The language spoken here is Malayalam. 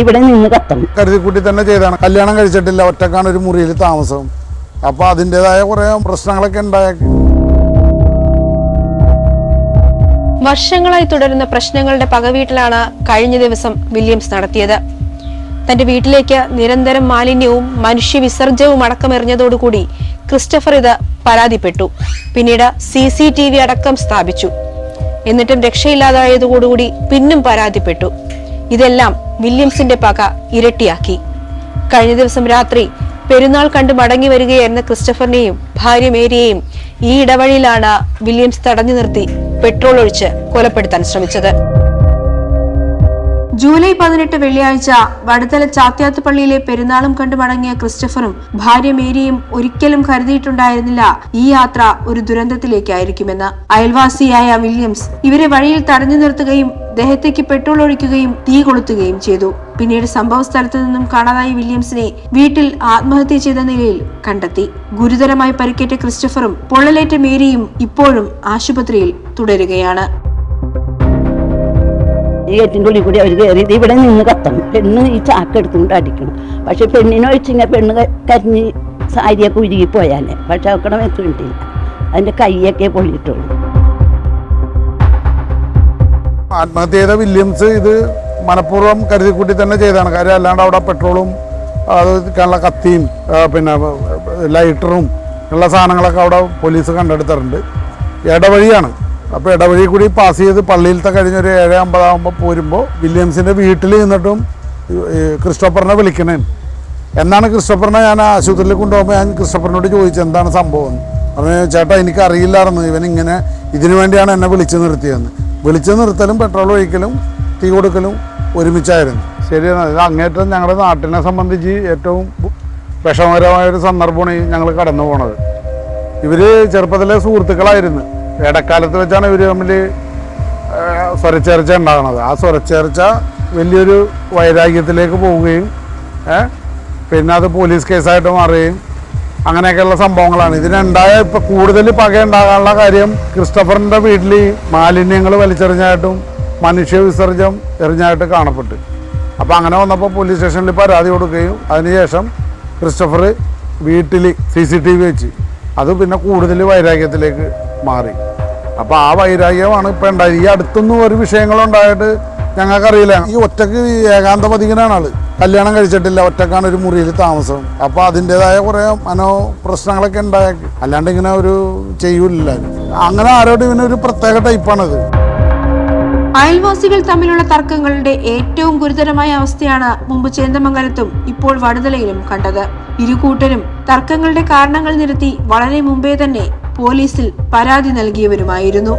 ഇവിടെ നിന്ന് കത്തണം. കരുതിക്കൂട്ടി തന്നെ ചെയ്താണ് കല്യാണം കഴിച്ചിട്ടില്ല ഒറ്റക്കാണ് ഒരു മുറിയിൽ താമസം. അപ്പൊ അതിന്റെതായ കുറെ പ്രശ്നങ്ങളൊക്കെ ഉണ്ടായേക്കും വർഷങ്ങളായി തുടരുന്ന പ്രശ്നങ്ങളുടെ പകവീട്ടിലാണ് കഴിഞ്ഞ ദിവസം വില്യംസ് നടത്തിയത്. തന്റെ വീട്ടിലേക്ക് നിരന്തരം മാലിന്യവും മനുഷ്യ വിസർജ്യവും അടക്കമെറിഞ്ഞതോടുകൂടി ക്രിസ്റ്റഫർ ഇത് പരാതിപ്പെട്ടു. പിന്നീട് സി സി ടി വി അടക്കം സ്ഥാപിച്ചു. എന്നിട്ടും രക്ഷയില്ലാതായതോടുകൂടി പിന്നും പരാതിപ്പെട്ടു. ഇതെല്ലാം വില്യംസിന്റെ പക ഇരട്ടിയാക്കി. കഴിഞ്ഞ ദിവസം രാത്രി പെരുന്നാൾ കണ്ട് മടങ്ങി വരികയായിരുന്ന ക്രിസ്റ്റഫറിനെയും ഭാര്യ മേരിയെയും ഈ ഇടവഴിയിലാണ് വില്യംസ് തടഞ്ഞു നിർത്തി പെട്രോൾ ഒഴിച്ച് കൊലപ്പെടുത്താൻ ശ്രമിച്ചത്. ജൂലൈ പതിനെട്ട് വെള്ളിയാഴ്ച വടുത്തല ചാത്യാത്തുപള്ളിയിലെ പെരുന്നാളും കണ്ടു മടങ്ങിയ ക്രിസ്റ്റഫറും ഭാര്യ മേരിയും ഒരിക്കലും കരുതിയിട്ടുണ്ടായിരുന്നില്ല ഈ യാത്ര ഒരു ദുരന്തത്തിലേക്കായിരിക്കുമെന്ന്. അയൽവാസിയായ വില്യംസ് ഇവരെ വഴിയിൽ തടഞ്ഞു നിർത്തുകയും ദേഹത്തേക്ക് പെട്രോൾ ഒഴിക്കുകയും തീ കൊളുത്തുകയും ചെയ്തു. പിന്നീട് സംഭവ സ്ഥലത്തു നിന്നും കാണാതായ വില്യംസിനെ വീട്ടിൽ ആത്മഹത്യ ചെയ്ത നിലയിൽ കണ്ടെത്തി. ഗുരുതരമായി പരിക്കേറ്റ ക്രിസ്റ്റഫറും പൊള്ളലേറ്റ മേരിയും ഇപ്പോഴും ആശുപത്രിയിൽ തുടരുകയാണ്. ഈ ഉള്ളിൽ കൂടി അവർ കയറി ഇവിടെ നിന്ന് കത്തണം. പെണ്ണ് ഈ ചാക്ക് അടിക്കണം. പക്ഷെ പെണ്ണിനെ പെണ്ണ് കരിഞ്ഞ് സാരിയൊക്കെ ഉരുകിപ്പോയാലേ പക്ഷെ അവക്കടെ എത്തിയിട്ടില്ല അതിന്റെ കൈയൊക്കെ പൊള്ളിയിട്ടുള്ളൂ. ആത്മഹത്യ ചെയ്ത വില്യംസ് ഇത് മനഃപൂർവം കരുതിക്കൂട്ടി തന്നെ ചെയ്തതാണ്. കാര്യം അല്ലാണ്ട് അവിടെ പെട്രോളും അത് ഉള്ള കത്തിയും പിന്നെ ലൈറ്ററും ഉള്ള സാധനങ്ങളൊക്കെ അവിടെ പോലീസ് കണ്ടെടുത്തിട്ടുണ്ട്. ഇടവഴിയാണ്. അപ്പോൾ ഇടവഴി കൂടി പാസ് ചെയ്ത് പള്ളിയിലത്തെ കഴിഞ്ഞൊരു ഏഴ് അമ്പതാകുമ്പോൾ പോരുമ്പോൾ വില്യംസിന്റെ വീട്ടിൽ നിന്നിട്ടും ക്രിസ്റ്റോഫറിനെ വിളിക്കണേ. എന്നാണ് ക്രിസ്റ്റോഫറിനെ ഞാൻ ആശുപത്രിയിൽ കൊണ്ടുപോകുമ്പോൾ ഞാൻ ക്രിസ്റ്റോഫറിനോട് ചോദിച്ചു എന്താണ് സംഭവം? എന്ന് പറഞ്ഞു ചേട്ടാ എനിക്ക് അറിയില്ലായിരുന്നു ഇവൻ ഇങ്ങനെ ഇതിനു വേണ്ടിയാണ് എന്നെ വിളിച്ചു നിർത്തിയതെന്ന്. വിളിച്ചു നിർത്തലും പെട്രോൾ ഒഴിക്കലും തീ കൊടുക്കലും ഒരുമിച്ചായിരുന്നു. ശരിയാണ്. ഇത് അങ്ങേറ്റം ഞങ്ങളുടെ നാട്ടിനെ സംബന്ധിച്ച് ഏറ്റവും വിഷമകരമായ ഒരു സന്ദർഭമാണ് ഞങ്ങൾ കടന്നു പോണത്. ഇവർ ചെറുപ്പത്തിലെ സുഹൃത്തുക്കളായിരുന്നു. ഇടക്കാലത്ത് വെച്ചാണ് ഇവർ തമ്മിൽ സ്വരച്ചേർച്ച ഉണ്ടാകുന്നത്. ആ സ്വരച്ചേർച്ച വലിയൊരു വൈരാഗ്യത്തിലേക്ക് പോവുകയും പിന്നെ അത് പോലീസ് കേസായിട്ട് മാറുകയും അങ്ങനെയൊക്കെയുള്ള സംഭവങ്ങളാണ്. ഇതിനുണ്ടായ ഇപ്പൊ കൂടുതൽ പക ഉണ്ടാകാനുള്ള കാര്യം ക്രിസ്റ്റഫറിന്റെ വീട്ടിൽ മാലിന്യങ്ങൾ വലിച്ചെറിഞ്ഞായിട്ടും മനുഷ്യ വിസർജ്യം എറിഞ്ഞായിട്ട് കാണപ്പെട്ടു. അപ്പോൾ അങ്ങനെ വന്നപ്പോൾ പോലീസ് സ്റ്റേഷനിൽ പരാതി കൊടുക്കുകയും അതിനുശേഷം ക്രിസ്റ്റഫർ വീട്ടിൽ സി സി ടി വി വെച്ച് അത് പിന്നെ കൂടുതൽ വൈരാഗ്യത്തിലേക്ക് മാറി. അപ്പോൾ ആ വൈരാഗ്യമാണ് ഇപ്പോൾ ഉണ്ടായത്. ഈ അടുത്തൊന്നും ഒരു വിഷയങ്ങളുണ്ടായിട്ട് ഞങ്ങൾക്കറിയില്ല. ഈ ഒറ്റയ്ക്ക് ഏകാന്തപതികനാണ് ആൾ. കല്യാണം കഴിച്ചിട്ടില്ല ഒറ്റക്കാണ് ഒരു മുറിയിൽ താമസം. അപ്പോൾ അതിന്റെതായ കുറേ മനോ പ്രശ്നങ്ങളൊക്കെ ഉണ്ടായേക്കും അല്ലാണ്ട് ഇങ്ങനെ ഒരു ചെയ്യൂലില്ല അങ്ങനെ ആരോടും ഇവനൊരു പ്രത്യേക ടൈപ്പാണത്. അയൽവാസികൾ തമ്മിലുള്ള തർക്കങ്ങളുടെ ഏറ്റവും ഗുരുതരമായ അവസ്ഥയാണ് മുമ്പ് ചേന്ദമംഗലത്തും ഇപ്പോൾ വടുതലയിലും കണ്ടത്. ഇരു കൂട്ടരും തർക്കങ്ങളുടെ കാരണങ്ങൾ നിരത്തി വളരെ മുമ്പേ തന്നെ പോലീസിൽ പരാതി നൽകിയവരുമായിരുന്നു.